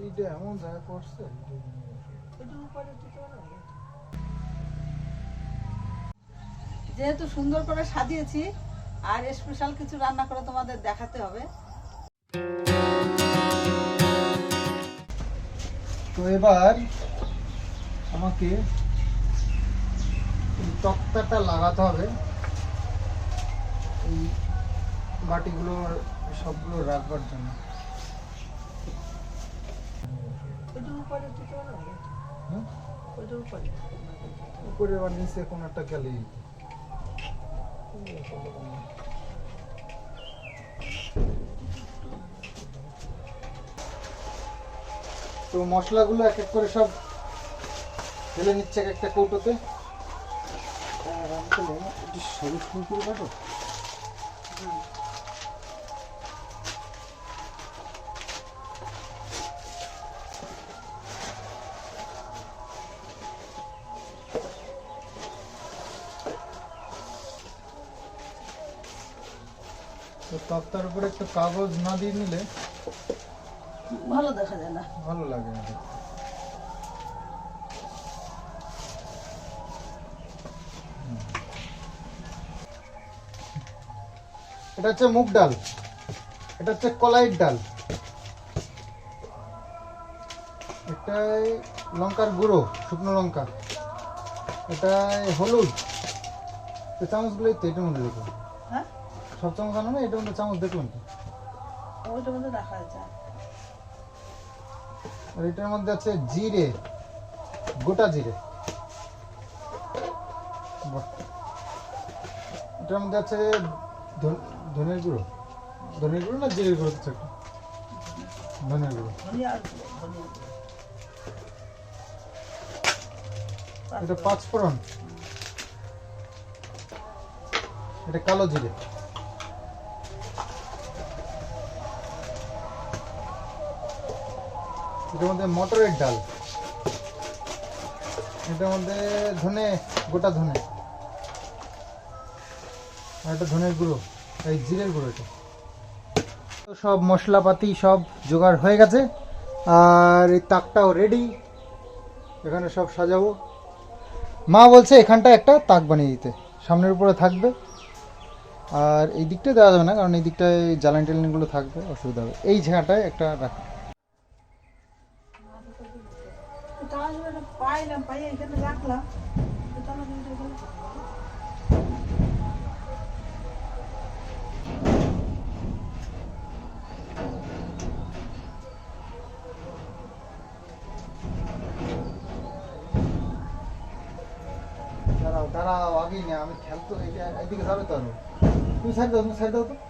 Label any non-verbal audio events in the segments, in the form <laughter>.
এইটা এমন জায়গা করছে যেহেতু সুন্দর করে সাজিয়েছি আর স্পেশাল কিছু রান্না করে তোমাদের দেখাতে হবে। তো এবার আমাকে তক্তাটা লাগাতে হবে। এই বাটিগুলো সবগুলো রাখবার জন্য? উপরে আবার নিচে কোন একটা গেলেই। তো মশলাগুলো এক এক করে সব ফেলে নিচ্ছে এক একটা কৌটোতে। একটু সরু সরু করে কাটো তো তক্তার উপরে একটু কাগজ না দিয়ে নিলে ভালো দেখা যায় না। ভালো লাগে না। এটা হচ্ছে মুগ ডাল। এটা হচ্ছে কলাইয়ের ডাল। এটাই লঙ্কার গুঁড়ো শুকনো লঙ্কা। এটাই হলুদ। চামচগুলো তো এটার মধ্যে দেখুন হ্যাঁ? সব চামচ আনো না মধ্যে চামচ দেখলাম তো। ওইটার মধ্যে দেখা যায় আর এটার মধ্যে আছে জিরে গোটা জিরে। এটার মধ্যে আছে ধনের গুঁড়ো। ধনের গুঁড়ো না জিরের গুঁড়ো কিছু একটা? ধনের গুঁড়ো। এটা পাঁচ ফোড়ন এটা কালো জিরে। এটার মধ্যে মটরের ডাল। এটার মধ্যে ধনে, গোটা ধনে। এটা ধনের গুঁড়ো, এই জিরের গুঁড়ো এটা। সব মশলাপাতি সব জোগাড় হয়ে গেছে, আর এই তাকটাও রেডি এখানে সব সাজাবো। মা বলছে এখানটা একটা তাক বানিয়ে দিতে, সামনের উপরে থাকবে। আর এই দিকটা দেওয়া যাবে না, কারণ এই দিকটায় জ্বালানি টালানিগুলো থাকবে, অসুবিধা হবে। এই ঝাঁটায় একটা রাখা। তাহলে এটা পাইলাম পাই এখানে রাখলাম তাহলে এটা গেলে দাঁড়াও দাঁড়াও আগেই না আমি খেলতো এইটা এইদিকে যাবে তো আরও তুমি সাইড দাও তুমি সাইড দাও তো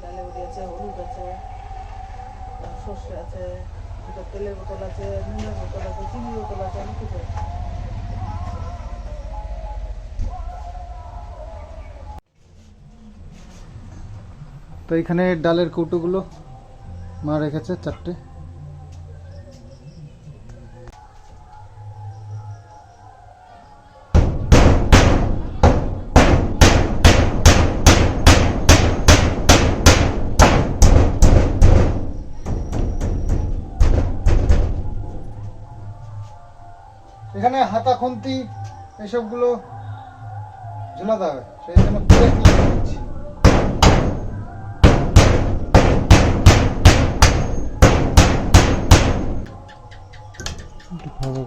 ডালে উঠে আছে হলুদ আছে সর্ষে আছে তেলের বোতল আছে নুনের বোতল আছে চিনির বোতল আছে অনেক। তো এখানে ডালের কৌটোগুলো মা রেখেছে চারটে এখানে হাতা খুন্তি এসবগুলো ঝুলাতে হবে। সেই জন্য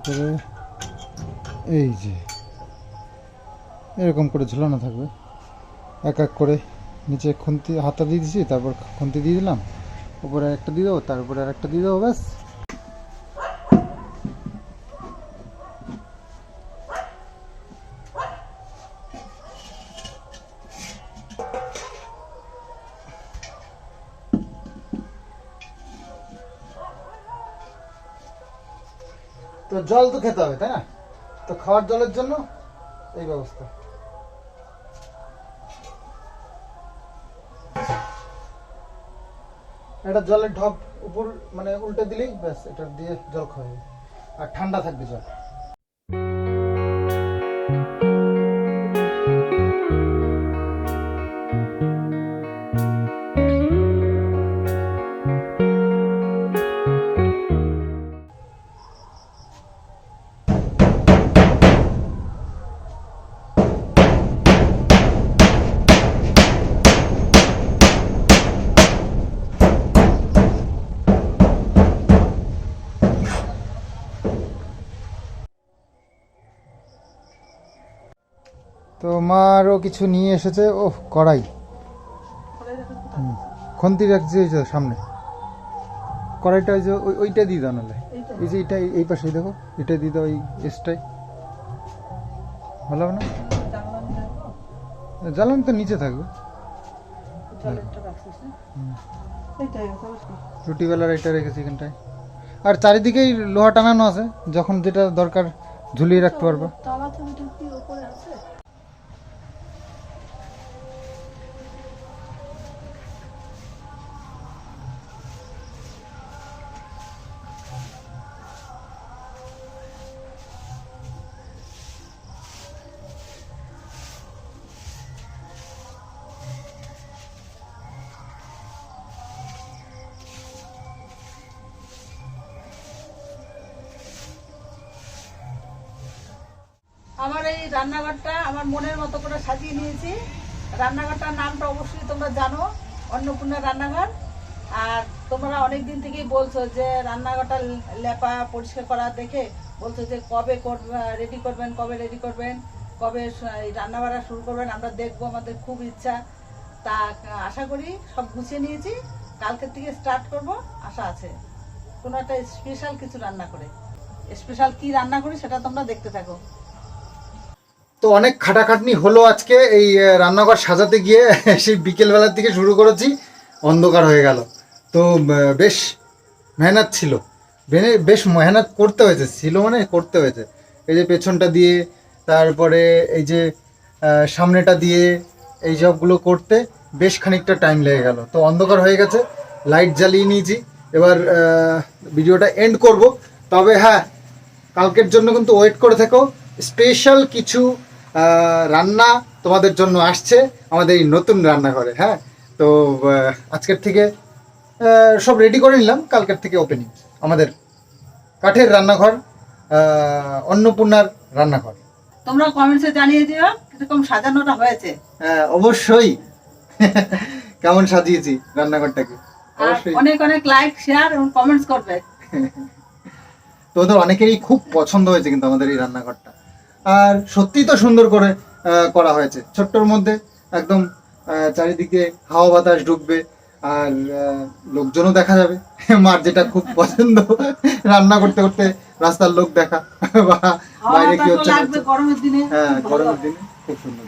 করে এই যে, এরকম করে ঝুলানো থাকবে। এক এক করে নিচে খুন্তি, হাতা দিয়ে দিছি, তারপর খুন্তি দিয়ে দিলাম। উপরে একটা দিয়ে দেবো, তারপরে আর একটা দিয়ে দেবো, ব্যাস। তো জল তো খেতে হবে, তাই না? তো খাওয়ার জলের জন্য এই ব্যবস্থা। এটা জলের ঢপ উপর মানে উল্টে দিলেই ব্যাস, এটা দিয়ে জল খাওয়া আর ঠান্ডা থাকবে জল। তো মারও কিছু নিয়ে এসেছে ও কড়াই। খুন্তি রাখছি ওই যে সামনে কড়াইটা ওই যে ওইটা দিয়ে দাও নাহলে? এই যে এটা এই পাশে দেখো এটা দিয়ে দাও এই এসটাই ভালো হবে না জ্বালানি তো নিচে থাকবে জলেরটা রাখছিস না? এইটাই আছে, আবার কি? রুটি বেলার এটা রেখেছি এখানটায় আর চারিদিকেই লোহা টানানো আছে যখন যেটা দরকার ঝুলিয়ে রাখতে পারবে আমার এই রান্নাঘরটা আমার মনের মতো করে সাজিয়ে নিয়েছি। রান্নাঘরটার নামটা অবশ্যই তোমরা জানো, অন্নপূর্ণা রান্নাঘর। আর তোমরা অনেক দিন থেকেই বলছো যে রান্নাঘরটা লেপা পরিষ্কার করা দেখে বলছো যে কবে রেডি করবেন, কবে রেডি করবেন, কবে রান্না বাড়া শুরু করবেন, আমরা দেখব, আমাদের খুব ইচ্ছা। তা, আশা করি সব গুছিয়ে নিয়েছি। কালকের থেকে স্টার্ট করব, আশা আছে। কোনো একটা স্পেশাল কিছু রান্না করে। স্পেশাল কি রান্না করি সেটা তোমরা দেখতে থাকো। তো অনেক খাটাখাটনি হলো আজকে। এই রান্নাঘর সাজাতে গিয়ে <laughs> সেই বিকেলবেলার থেকে শুরু করেছি। অন্ধকার হয়ে গেল। তো বেশ মেহনত ছিল। বেশ মেহনত করতে হয়েছে। ছিল মানে করতে হয়েছে। এই যে পেছনটা দিয়ে, তারপরে এই যে সামনেটা দিয়ে এই সবগুলো করতে বেশ খানিকটা টাইম লেগে গেল। তো অন্ধকার হয়ে গেছে। লাইট জ্বালিয়ে নিয়েছি। এবার ভিডিওটা এন্ড করব। তবে হ্যাঁ কালকের জন্য কিন্তু ওয়েট করে থেকো। স্পেশাল কিছু রান্না তোমাদের জন্য আসছে আমাদের এই নতুন রান্নাঘরে হ্যাঁ? তো আজকের থেকে সব রেডি করে নিলাম কালকের থেকে ওপেনিং আমাদের কাঠের রান্নাঘর আহ, অন্নপূর্ণার রান্নাঘর। তোমরা কমেন্টসে জানিয়ে দিও কীরকম সাজানোটা হয়েছে। হ্যাঁ অবশ্যই। <laughs> কেমন সাজিয়েছি রান্নাঘরটাকে। অনেক অনেক লাইক শেয়ার এবং কমেন্টস করবে। <laughs> তোদের অনেকেরই খুব পছন্দ হয়েছে কিন্তু আমাদের এই রান্নাঘরটা। আর সত্যিই তো সুন্দর করে করা হয়েছে। ছোট্টর মধ্যে একদম আহ, চারিদিকে হাওয়া বাতাস ঢুকবে আর লোকজনও দেখা যাবে। <laughs> মার যেটা খুব পছন্দ রান্না করতে করতে রাস্তার লোক দেখা বা বাইরে কি হচ্ছে হ্যাঁ গরমের দিনে খুব সুন্দর।